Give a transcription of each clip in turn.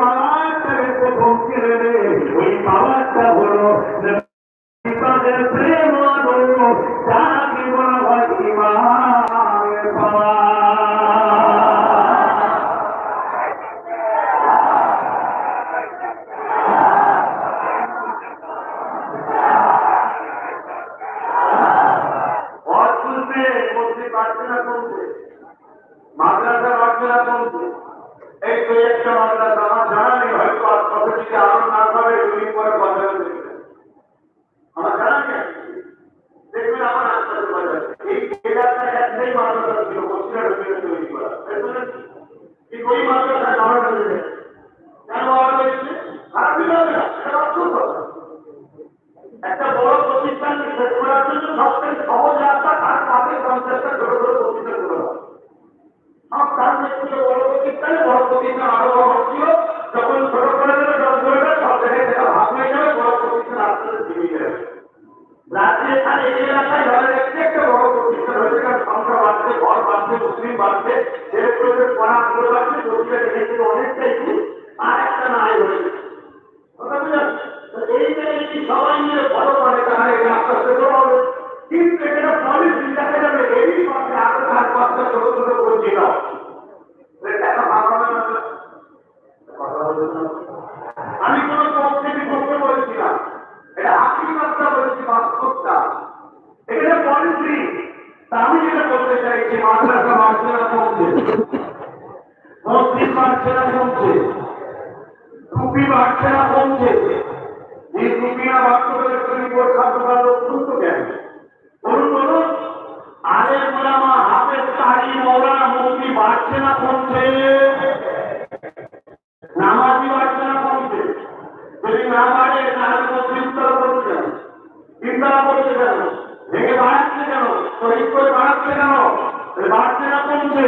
পাওয়ারটাকে প্রথম কেড়ে নেয় ওই পাওয়ারটা হলো তাদের প্রেম মাদ্রাসা বাড়ছে কমছে এই তো একটা মাদ্রাসা আমার জানা নেই হয়তো আর প্রফেসিকে আরও না পাবে দুদিন পরে বাজারে দেখবেন আমার জানা নেই দেখবেন আমার আশপাশে বাজারে এই এলাকায় একটাই মাদ্রাসা ছিল মসজিদের ভেতরে তৈরি করা দেখবেন ঠিক ওই মাদ্রাসা আমার কাছে নেই। কেন আবার হয়েছে খারাপ দিল না এটা অসুখ কথা একটা বড় প্রতিষ্ঠান শেষ পথে আরও চার পাঁচটা ছোট ছোট করে দিল টাকা ভালো হবে না কথা আমি কোন পক্ষে বিপক্ষে বলেছিলাম এটা বাড়ছে না কমছে মসজিদ বাড়ছে না কমছে টুপি তুমি খাদ্য পারো অত্যন্ত জ্ঞান বলুন বলুন আরে মোলামা হাফেজ তারি মৌলানা মুক্তি বাড়ছে না কমছে নামাজি বাড়ছে না কমছে যদি না বাড়ে তাহলে মুসলিম তারা করছে কেন চিন্তা করছে কেন? ভেঙে বাড়াচ্ছে কেন? শহীদ করে বাড়াচ্ছে কেন? বাড়ছে না কমছে?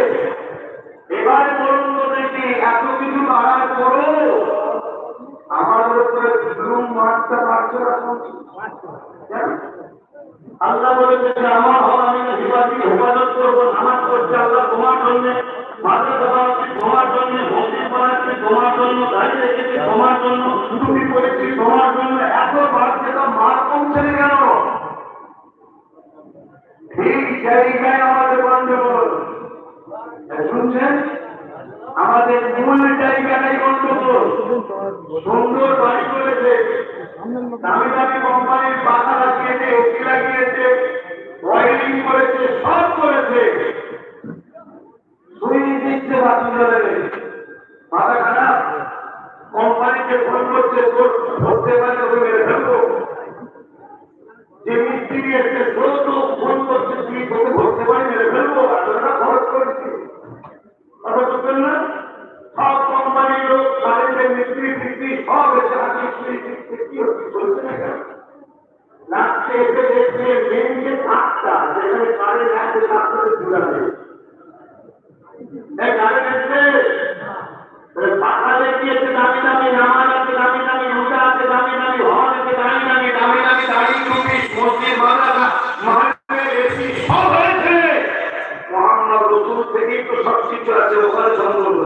এবারে বলুন তো এত কিছু বাড়ার পরও আমাদের উপরে জুলুম মারতে পারছে না আল্লাহ বলেছে আমার হল আমি হিফাজি হেফাজত করব, নামাজ করছে আল্লাহ তোমার জন্য মাদ্রাসা শুনছেন আমাদের মূল জায়গাটাই গন্ডগোল সুন্দর বাড়ি করেছে দামি দামি কোম্পানির পাখা লাগিয়েছে এসি লাগিয়েছে ওয়ারিং করেছে, সব করেছে। সুই দিচ্ছে বাতি জ্বলে মাথা খারাপ কোম্পানিকে ফোন করছে ধরতে পারলে ওকে মেরে ফেলব। और जाने की स्थिति होती सोचने का रास्ते से देखने लेन के साथ था जैसे सारे लाइन के रास्ते से जुड़ा है। मैं कारण से